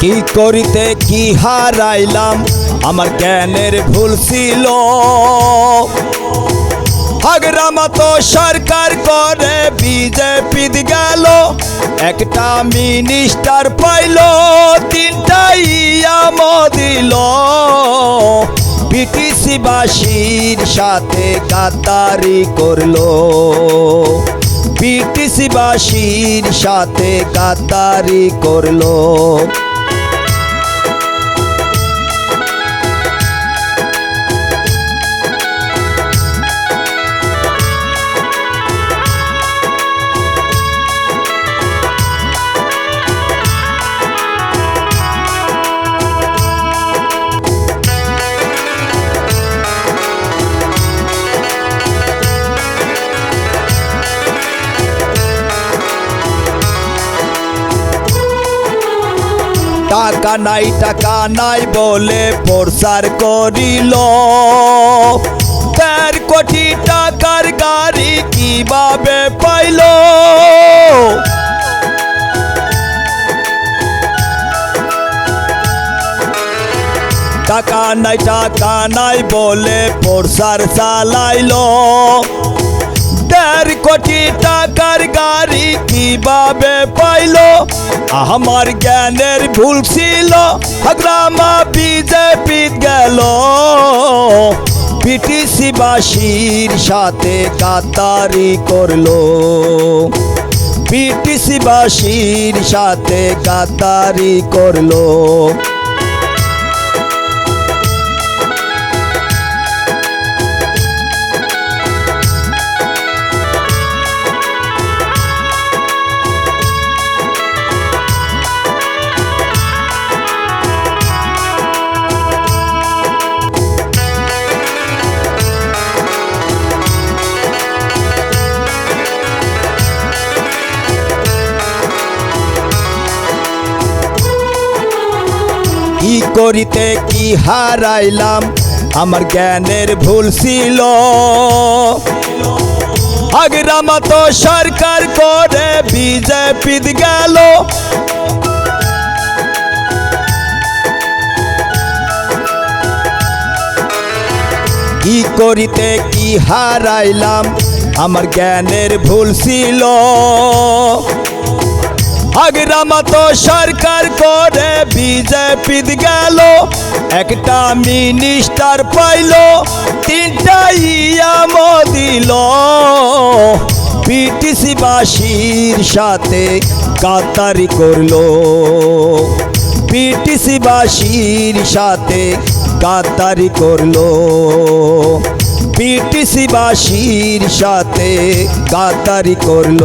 কি করিতে কি হারাইলাম? আমার জ্ঞানের ভুল ছিল। হাগরামা তো সরকার করে বিজেপি গেল। একটা মিনিস্টার পাইল তিনটা ইয়াম দিল। বিটিসি বাসীর সাথে গাদ্দারি করল। বিটিসি বাসীর সাথে কাতারি করল। টাকা নাই টাকা নাই বলে প্রচার করিল। দেড় কোটি টাকার গাড়ি কীভাবে পাইল? টাকা নাই টাকা নাই বলে প্রচার চালাইলো। দেড় কোটি টাকার গাড়ি কীভাবে পাইলো? আমার জ্ঞানের ভুল ছিল গ্রামা বিজেপি গেল। পিটিসিবাসীর সাথে কাতারি করল। পিটিসিবাসীর সাথে কাতারি করল। কি করিতে, কি হারাইলাম? আমার জ্ঞানের ভুল ছিল। আগ্রামা তো সরকার করে বিজেপি গেল। কি করিতে, কি হারাইলাম? আমার জ্ঞানের ভুল ছিল। আগ্রামা তো সরকার করে বিজেপি গেল। একটা মিনিস্টার পাইল তিনটা ইয়াম দিল। পিটিসি বাসীর সাথে কাতারি করল। পিটিসি বাসীর সাথে কাতারি করল। পিটিসি বাসীর সাথে কাতারি করল।